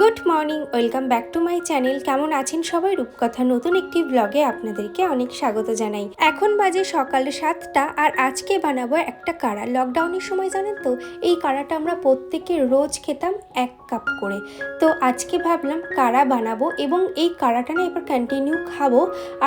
Good morning, welcome back to my channel. কেমন আছেন সবাই? রূপকথা নতুন একটি ব্লগে আপনাদেরকে অনেক স্বাগত জানাই। এখন বাজে সকাল সাতটা আর আজকে বানাবো একটা কাড়া। লকডাউনের সময় জানেন তো, এই কাড়াটা আমরা প্রত্যেকে রোজ খেতাম এক কাপ করে। তো আজকে ভাবলাম কাড়া বানাবো এবং এই কাড়াটা না এবার কন্টিনিউ খাব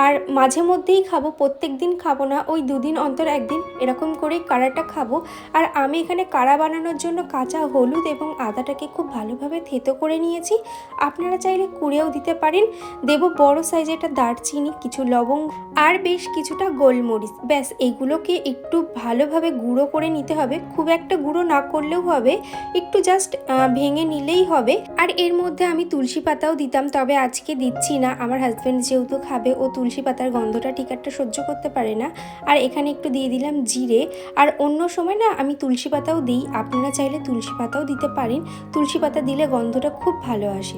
আর মাঝে মধ্যেই খাব, প্রত্যেক দিন খাব না, ওই দুদিন অন্তর একদিন এরকম করেই কাড়াটা খাব। আর আমি এখানে কাড়া বানানোর জন্য কাঁচা হলুদ এবং আদাটাকে খুব ভালোভাবে থেতো করে নিয়েছি। আপনারা চাইলে কুড়েও দিতে পারেন। দেব বড় সাইজে একটা দারচিনি, কিছু লবঙ্গ আর বেশ কিছুটা গোলমরিচ। ব্যাস, এগুলোকে একটু ভালোভাবে গুঁড়ো করে নিতে হবে। খুব একটা গুঁড়ো না করলেও হবে। একটু জাস্ট ভেঙে নিলেই হবে। আর এর মধ্যে আমি তুলসী পাতাও দিতাম, তবে আজকে দিচ্ছি না। আমার হাজব্যান্ড যেহেতু খাবে, ও তুলসী পাতার গন্ধটা ঠিক একটা সহ্য করতে পারে না। আর এখানে একটু দিয়ে দিলাম জিরে। আর অন্য সময় না, আমি তুলসী পাতাও দিই। আপনারা চাইলে তুলসী পাতাও দিতে পারেন। তুলসী পাতা দিলে গন্ধটা খুব ভালো আসে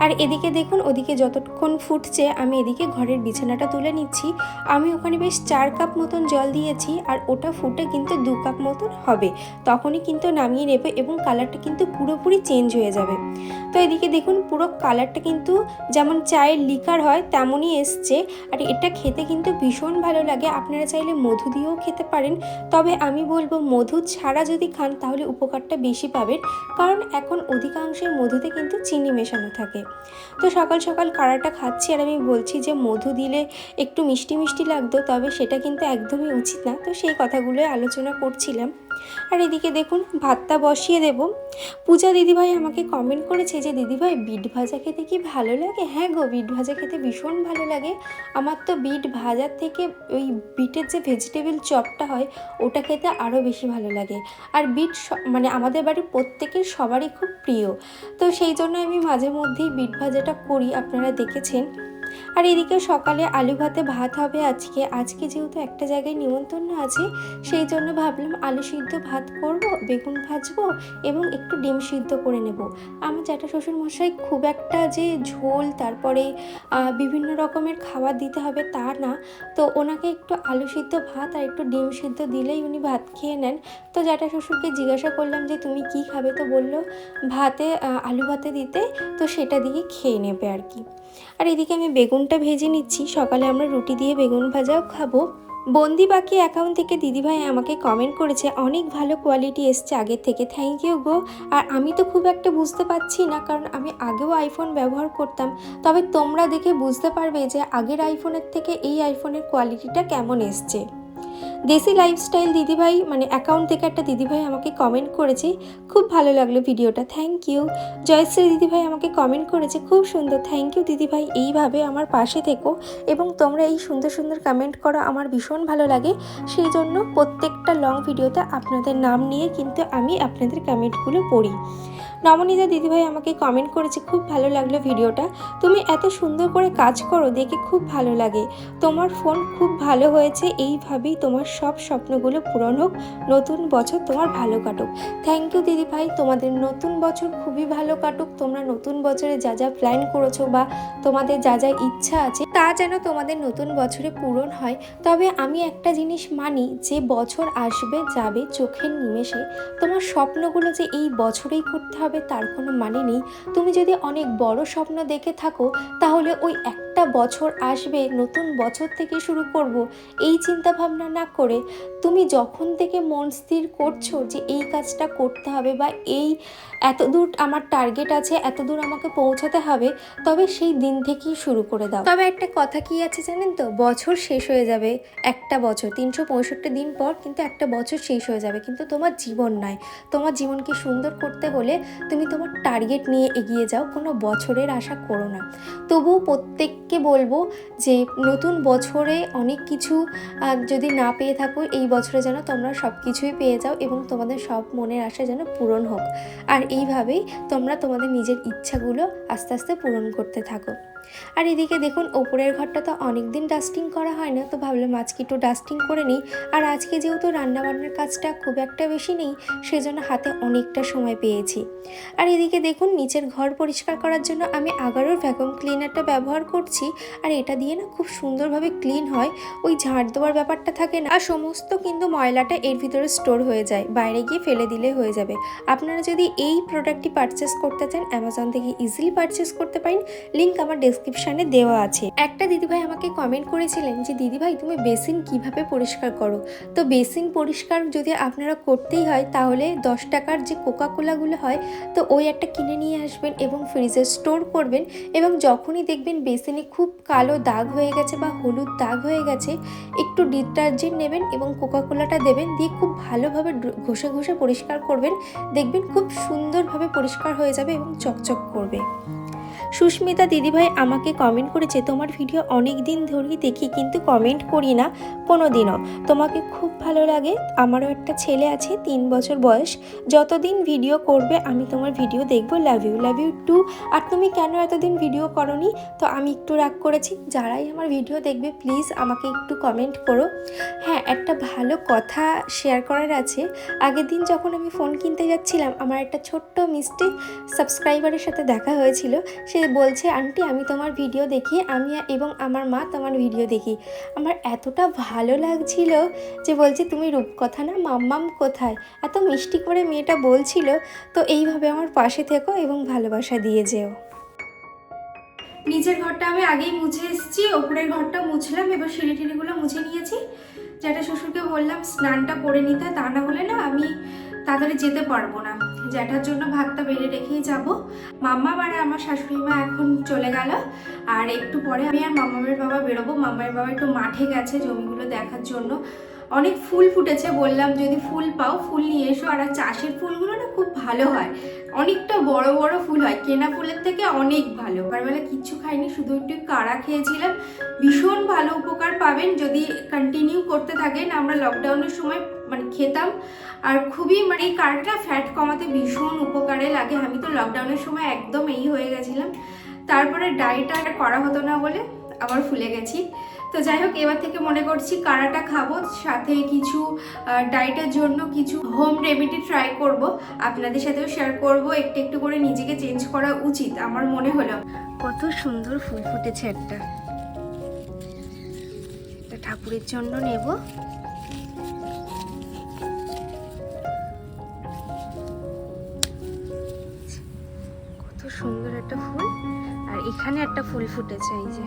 আর এদিকে দেখুন, ওদিকে যতক্ষণ ফুটছে, আমি এদিকে ঘরের বিছানাটা তুলে নিচ্ছি। আমি ওখানে বেশ চার কাপ মতন জল দিয়েছি আর ওটা ফুটে কিন্তু দু কাপ মতন হবে। তখনই কিন্তু নামিয়ে নেবে এবং কালারটা কিন্তু পুরোপুরি চেঞ্জ হয়ে যাবে। তো এদিকে দেখুন, পুরো কালারটা কিন্তু যেমন চায়ের লিকার হয়, তেমনই এসছে। আর এটা খেতে কিন্তু ভীষণ ভালো লাগে। আপনারা চাইলে মধু দিয়েও খেতে পারেন। তবে আমি বলব, মধু ছাড়া যদি খান, তাহলে উপকারটা বেশি পাবেন। কারণ এখন অধিকাংশের মধুতে কিন্তু চিনি মেশানো থাকে। তো সকাল সকাল কাড়াটা খাচ্ছি আর আমি বলছি যে মধু দিলে একটু মিষ্টি মিষ্টি লাগতো, তবে সেটা কিন্তু একদমই উচিত না। তো সেই কথাগুলোই আলোচনা করছিলাম। আর এদিকে দেখুন, ভাতটা বসিয়ে দেব। পূজা দিদিভাই আমাকে কমেন্ট করেছে যে, দিদিভাই, বিট ভাজা খেতে কি ভালো লাগে? হ্যাঁ গো, বিট ভাজা খেতে ভীষণ ভালো লাগে। আমার তো বিট ভাজার থেকে ওই বিটের যে ভেজিটেবল চপটা হয়, ওটা খেতে আরও বেশি ভালো লাগে। আর বিট মানে আমাদের বাড়ির প্রত্যেকের সবারই খুব প্রিয়। তো সেই জন্য আমি মাঝে মধ্যেই বিট ভাজাটা করি। আপনারা দেখেছেন আর এদিকে সকালে আলু ভাতে ভাত হবে আজকে। আজকে যেহেতু একটা জায়গায় নিমন্ত্রণ আছে, সেই জন্য ভাবলাম আলু সিদ্ধ ভাত করব, বেগুন ভাজবো এবং একটু ডিম সিদ্ধ করে নেব। আমার জ্যাঠা শ্বশুর মশাই খুব একটা যে ঝোল, তারপরে বিভিন্ন রকমের খাবার দিতে হবে তা না। তো ওনাকে একটু আলু সিদ্ধ ভাত আর একটু ডিম সিদ্ধ দিলেই উনি ভাত খেয়ে নেন। তো জ্যাঠা শ্বশুরকে জিজ্ঞাসা করলাম যে, তুমি কি খাবে? তো বলল, ভাতে আলু ভাতে দিতে। তো সেটা দিয়ে খেয়ে নেবে আর কি। আর এদিকে আমি বেগুনটা ভেজে নিচ্ছি। সকালে আমরা রুটি দিয়ে বেগুন ভাজাও খাব। বন্দি বাকি অ্যাকাউন্ট থেকে দিদিভাই আমাকে কমেন্ট করেছে, অনেক ভালো কোয়ালিটি এসছে আগের থেকে থ্যাংক ইউ গো। আর আমি তো খুব একটা বুঝতে পারছি না, কারণ আমি আগেও আইফোন ব্যবহার করতাম। তবে তোমরা দেখে বুঝতে পারবে যে আগের আইফোনের থেকে এই আইফোনের কোয়ালিটিটা কেমন এসছে। দেশি লাইফস্টাইল দিদিভাই মানে অ্যাকাউন্ট থেকে একটা দিদিভাই আমাকে কমেন্ট করেছে। খুব ভালো লাগল ভিডিওটা থ্যাংক ইউ জয়শ্রী দিদিভাই আমাকে কমেন্ট করেছে, খুব সুন্দর থ্যাংক ইউ দিদিভাই, এইভাবে আমার পাশে থেকো এবং তোমরা এই সুন্দর সুন্দর কমেন্ট করো, আমার ভীষণ ভালো লাগে। সেই জন্য প্রত্যেকটা লং ভিডিওতে আপনাদের নাম নিয়ে কিন্তু আমি আপনাদের কমেন্টগুলো পড়ি। নবনীতা দিদিভাই আমাকে কমেন্ট করেছে, খুব ভালো লাগল ভিডিওটা তুমি এত সুন্দর করে কাজ করো, দেখে খুব ভালো লাগে। তোমার ফোন খুব ভালো হয়েছে, এইভাবেই তোমার সব স্বপ্নগুলো পূরণ হোক। নতুন বছর তোমার ভালো কাটুক। থ্যাংক ইউ দিদি ভাই। তোমাদের নতুন বছর খুবই ভালো কাটুক। তোমরা নতুন বছরে যা যা প্ল্যান করেছ বা তোমাদের যা যা ইচ্ছা আছে, তা যেন তোমাদের নতুন বছরে পূরণ হয়। তবে আমি একটা জিনিস মানি, যে বছর আসবে, যাবে চোখের নিমেষে, তোমার স্বপ্নগুলো যে এই বছরেই করতে হবে, তার কোনো মানে নেই। তুমি যদি অনেক বড় স্বপ্ন দেখে থাকো, তাহলে ওই একটা বছর আসবে, নতুন বছর থেকে শুরু করব, এই চিন্তা ভাবনা না করে তুমি যখন থেকে মন স্থির করছ যে এই কাজটা করতে হবে বা এই এত দূর আমার টার্গেট আছে এত দূর আমাকে পৌঁছাতে হবে, তবে সেই দিন থেকেই শুরু করে দাও। তবে একটা কথা কি আছে জানেন তো? বছর শেষ হয়ে যাবে, একটা বছর, তিনশো পঁয়ষট্টি দিন পর কিন্তু একটা বছর শেষ হয়ে যাবে, কিন্তু তোমার জীবন নয়। তোমার জীবনকে সুন্দর করতে হলে তুমি তোমার টার্গেট নিয়ে এগিয়ে যাও, কোনো বছরের আশা করো না। তবুও প্রত্যেককে বলব যে নতুন বছরে অনেক কিছু যদি না পেয়ে থাকো, এই বছরে যেন তোমরা সব কিছুই পেয়ে যাও এবং তোমাদের সব মনের আশা যেন পূরণ হোক। আর এইভাবেই তোমরা তোমাদের নিজের ইচ্ছাগুলো আস্তে আস্তে পূরণ করতে থাকো। আর এদিকে দেখুন, ওপরের ঘরটা তো অনেক দিন ডাস্টিং করা হয় না, তো ভাবলাম আজকে একটু ডাস্টিং করে নিই। আর আজকে যেহেতু রান্নাবান্নার কাজটা খুব একটা বেশি নেই, সেজন্য হাতে অনেকটা সময় পেয়েছি। আর এদিকে দেখুন, নিচের ঘর পরিষ্কার করার জন্য আমি আগারোর ভ্যাকুম ক্লিনারটা ব্যবহার করছি। আর এটা দিয়ে না খুব সুন্দরভাবে ক্লিন হয়। ওই ঝাড় দেওয়ার ব্যাপারটা থাকে না। আর সমস্ত কিন্তু ময়লাটা এর ভিতরে স্টোর হয়ে যায়। বাইরে গিয়ে ফেলে দিলে হয়ে যাবে। আপনারা যদি এই প্রোডাক্টটি পারচেস করতে চান অ্যামাজন থেকে ইজিলি পারচেস করতে পারেন। লিঙ্ক আমার ডেসক্রিপশানে দেওয়া আছে। একটা দিদিভাই আমাকে কমেন্ট করেছিলেন যে, দিদিভাই, তুমি বেসিন কীভাবে পরিষ্কার করো? তো বেসিন পরিষ্কার যদি আপনারা করতেই হয়, তাহলে দশ টাকার যে কোকা কোলাগুলো হয়, তো ওই একটা কিনে নিয়ে আসবেন এবং ফ্রিজে স্টোর করবেন। এবং যখনই দেখবেন বেসিনে খুব কালো দাগ হয়ে গেছে বা হলুদ দাগ হয়ে গেছে, একটু ডিটারজেন্ট নেবেন এবং কোকা কোলাটা দেবেন, দিয়ে খুব ভালোভাবে ঘষে ঘষে পরিষ্কার করবেন। দেখবেন খুব সুন্দরভাবে পরিষ্কার হয়ে যাবে এবং চকচক করবে। সুস্মিতা দিদিভাই আমাকে কমেন্ট করেছে, তোমার ভিডিও অনেক দিন ধরেই দেখি, কিন্তু কমেন্ট করি না কোনো দিনও তোমাকে খুব ভালো লাগে, আমারও একটা ছেলে আছে, তিন বছর বয়স। যতদিন ভিডিও করবে, আমি তোমার ভিডিও দেখব love you love you too আর তুমি কেন এতদিন ভিডিও করনি? তো আমি একটু রাগ করেছি। যারাই আমার ভিডিও দেখবে প্লিজ আমাকে একটু কমেন্ট করো। হ্যাঁ একটা ভালো কথা শেয়ার করার আছে। আগের দিন যখন আমি ফোন কিনতে যাচ্ছিলাম, আমার একটা ছোট্ট মিষ্টি সাবস্ক্রাইবারের সাথে দেখা হয়েছিল সে বলছে, আন্টি, আমি তোমার ভিডিও দেখি, আমি এবং আমার মা তোমার ভিডিও দেখি। আমার এতটা ভালো লাগছিল যে বলছে, তুমি রূপকথা না, মাম্মাম কোথায়? এত মিষ্টি করে মেয়েটা বলছিল, তো এইভাবে আমার পাশে থেকো এবং ভালোবাসা দিয়ে যেও। নিচের ঘরটা আমি আগেই মুছে এসেছি, ওপরের ঘরটা মুছলাম, এবার সিঁড়ি টিড়িগুলো মুছে নিয়েছি। যেটা শ্বশুরকে বললাম, স্নানটা করে নিতে তা না হলে না আমি তাড়াতাড়ি যেতে পারব না। জ্যাঠার জন্য ভাতটা বেড়ে রেখেই যাব। মাম্মা বাড়ে আমার শাশুড়ি মা এখন চলে গেল। আর একটু পরে আমি আর মামামের বাবা বেরোবো। মামার বাবা একটু মাঠে গেছে জমিগুলো দেখার জন্য। অনেক ফুল ফুটেছে বললাম, যদি ফুল পাও, ফুল নিয়ে এসো। আর চাষের ফুলগুলো না খুব ভালো হয়। অনেকটা বড় বড় ফুল হয়। কেনা ফুলের থেকে অনেক ভালো। সকালবেলা কিচ্ছু খাইনি, শুধু একটু কাড়া খেয়েছিলাম। ভীষণ ভালো উপকার পাবেন। যদি কন্টিনিউ করতে থাকেন, আমরা লকডাউনের সময় মানে খেতাম। আর খুবই মানে এই কাড়াটা ফ্যাট কমাতে ভীষণ উপকারে লাগে। আমি তো লকডাউনের সময় একদম এই হয়ে গেছিলাম। তারপরে ডায়েট আর করা হতো না বলে আবার ফুলে গেছি। তো যাই হোক, এবার থেকে মনে করছি কারাটা খাব। সাথে কিছু ডায়েটের জন্য কিছু হোম রেমেডি ট্রাই করব। আপনাদের সাথেও শেয়ার করব। একটু একটু করে নিজেকে চেঞ্জ করা উচিত, আমার মনে হলো। কত সুন্দর ফুল ফুটেছে একটা। ঠাকুরের জন্য নেব। একটা ফুল আর এখানে একটা ফুল ফুটেছে এই যে।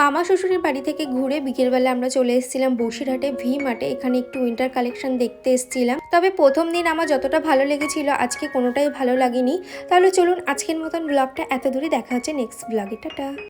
মামা শ্বশুরের বাড়ি থেকে ঘুরে বিকেলবেলা আমরা চলে এসেছিলাম বসিরহাটে ভি মার্টে এখানে একটু উইন্টার কালেকশন দেখতে এসেছিলাম। তবে প্রথম দিন আমার যতটা ভালো লেগেছিল, আজকে কোনোটাই ভালো লাগেনি। তাহলে চলুন আজকের মতন ব্লগটা এত দূরে দেখা হচ্ছে নেক্সট ব্লগে টাটা।